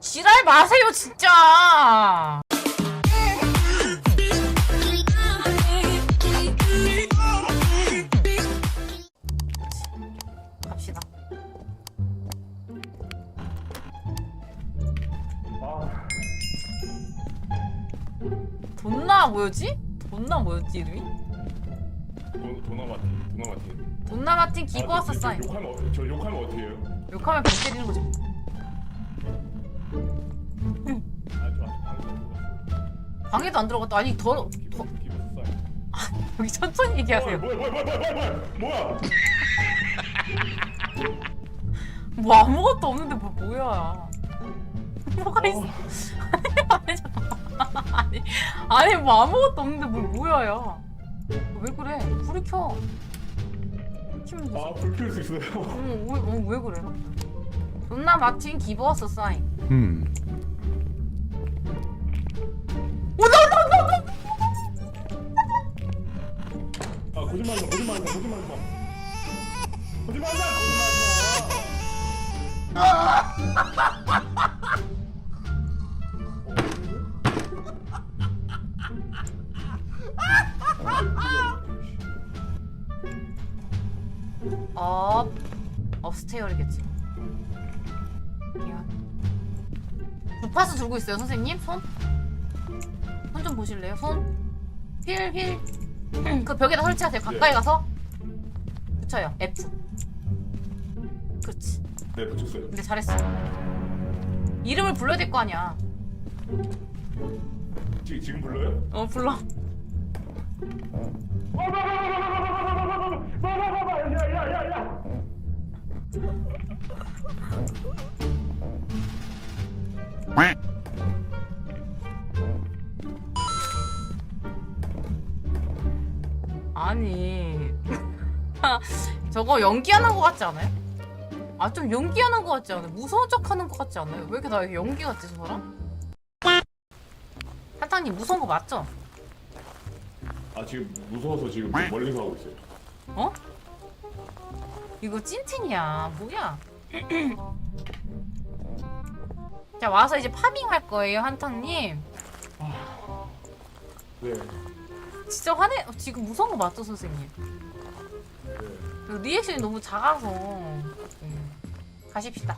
지랄 마세요 진짜. 갑시다. 아, 돈나 뭐였지? 돈나 뭐였지 이름이? 도, 도나마티, 도나마티. 돈나 마틴 기고 왔어 아, 사인. 욕하면, 어- 저 욕하면 어떻게 해요? 욕하면 배 때리는 거지. 방에도 안 들어갔다. 아니 더, 기버, 더. 여기 천천히 얘기하세요. 뭐야, 뭐야, 뭐야, 뭐야, 뭐야, 뭐야, 뭐야? 뭐 아무것도 없는데 뭐 뭐야? 뭐가 있어? 아니 잠깐만. 아니 아니 뭐 아무것도 없는데 뭐 뭐야 야? 왜 그래? 불을 켜. 키면 되지. 아, 불 피울 수 있어요. 어, 왜, 어, 왜 그래? 존나 마틴 기버스 사인. 음. 오나 오나 오나 오나. 아, 마. 거짓말하지 마, 거짓말하지 마. 업 업스테어리겠지. 주파수 들고 있어요 선생님 손? 손 좀 보실래요 손? 휠 휠. 그 벽에다 설치하세요. 가까이 네. 가서 붙여요. F. 그렇지. 네, 붙였어요. 근데 잘했어. 이름을 불러야 될 거 아니야. 지금, 지금 불러요? 어 불러. 야, 야, 야, 야. 아 저거 연기하는 거 같지 않아요? 아 좀 연기하는 거 같지 않아요? 무서운 척하는 거 같지 않아요? 왜 이렇게 나 이렇게 연기 같지 저 사람? 한탕님 무서운 거 맞죠? 아, 지금 무서워서 지금 멀리서 하고 있어요. 어? 이거 찐텐이야 뭐야? 자 와서 이제 파밍 할 거예요 한탕님 네, 진짜 화내 어, 지금 무서운 거 맞죠 선생님? 네. 그 리액션이 너무 작아서 음, 가십시다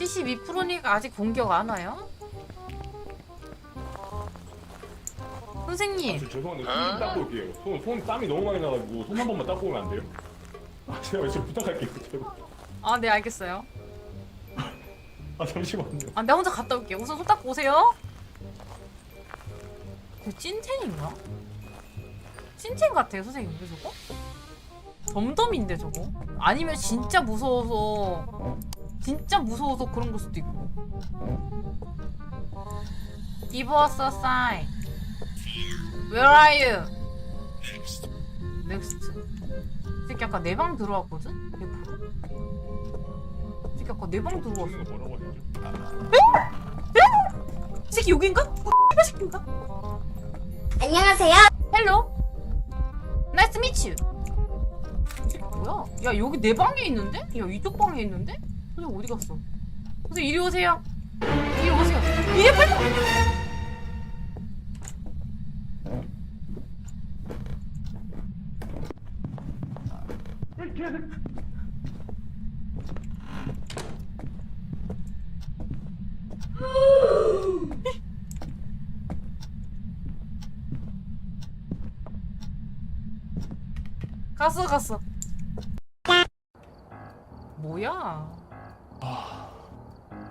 72%니까 아직 공격 안 와요? 선생님 저 죄송한데 손좀 닦고 올게요. 손, 손 땀이 너무 많이 나가지고 손 한 번만 닦고 오면 안 돼요? 아, 제가 좀 부탁할게요. 제발. 아네 알겠어요 아, 잠시만요. 아 내가 혼자 갔다 올게요 우선 손 닦고 오세요 그 찐텐인가? 찐텐 같아요 선생님 왜 저거? 덤덤인데 저거? 아니면 진짜 무서워서 진짜 무서워서 그런 걸 수도 있고 Give us a sign Where are you? Next 이 새끼 아까 내 방 들어왔거든? 100%? 이 새끼 아까 내 방 들어왔어 뭐라고 새끼 여긴가? 어, 이 새끼인가? 안녕하세요. 헬로 나이스 미츠 뭐야? 야 여기 내 방에 있는데? 야 이쪽 방에 있는데? 선생님 어디 갔어? 선생님 이리 오세요 이리 오세요 이리 빨리. 갔어 갔어 뭐야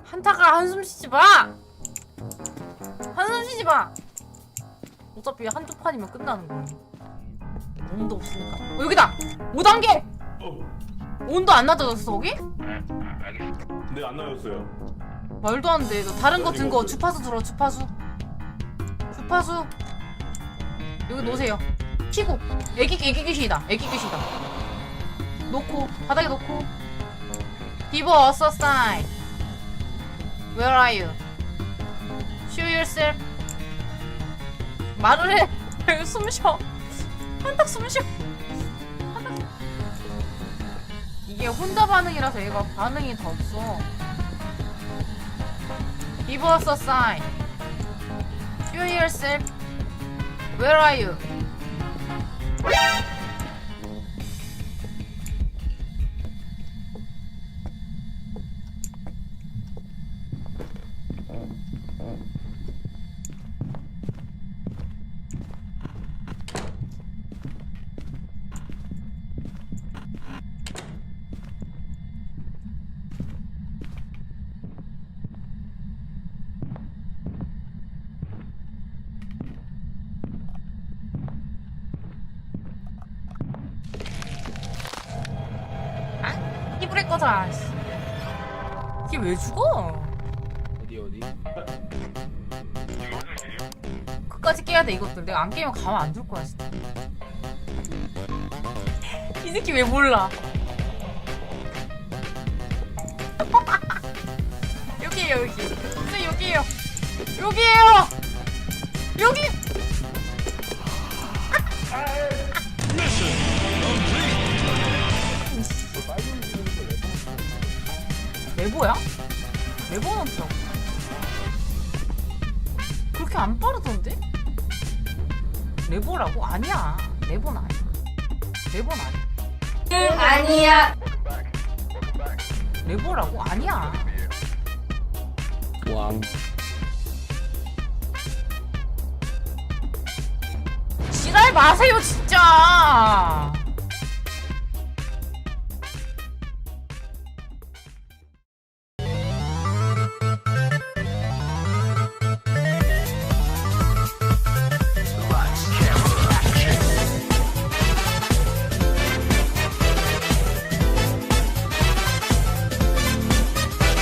한타가 한숨 쉬지 마 한숨 쉬지 마 어차피 한두 판이면 끝나는 거야 온도 없으니까 어, 여기다 5단계 어, 온도 안 낮아졌어 거기? 네, 안 나였어요. 말도 안 돼. 너 다른 거 든 거 주파수 들어 주파수. 주파수. 여기 놓으세요. 키고. 애기 애기 귀신이다. 애기 귀신이다. 놓고 바닥에 놓고. Us a sign. Where are you? Show yourself. 말을 해. 여기 숨 쉬어. 한딱 숨 쉬어. 한딱. 이게 혼자 반응이라서 얘가 반응이 더 없어. Give us a sign. Show yourself. Where are you? 아, 이불에 꺼자. 이게 왜 죽어? 어디 어디? 끝까지 깨야 돼 이것들. 내가 안 깨면 가만 안 둘 거야 진짜. 이 새끼 왜 몰라? 여기에요 여기. 선생 여기에요. 여기에요. 여기. 레보야? 레보는 좀 그렇게 안 빠르던데? 레보라고? 아니야 레보는 아니야 레보는 아니야 아니야. 레보라고? 아니야 왕. 지랄 마세요 진짜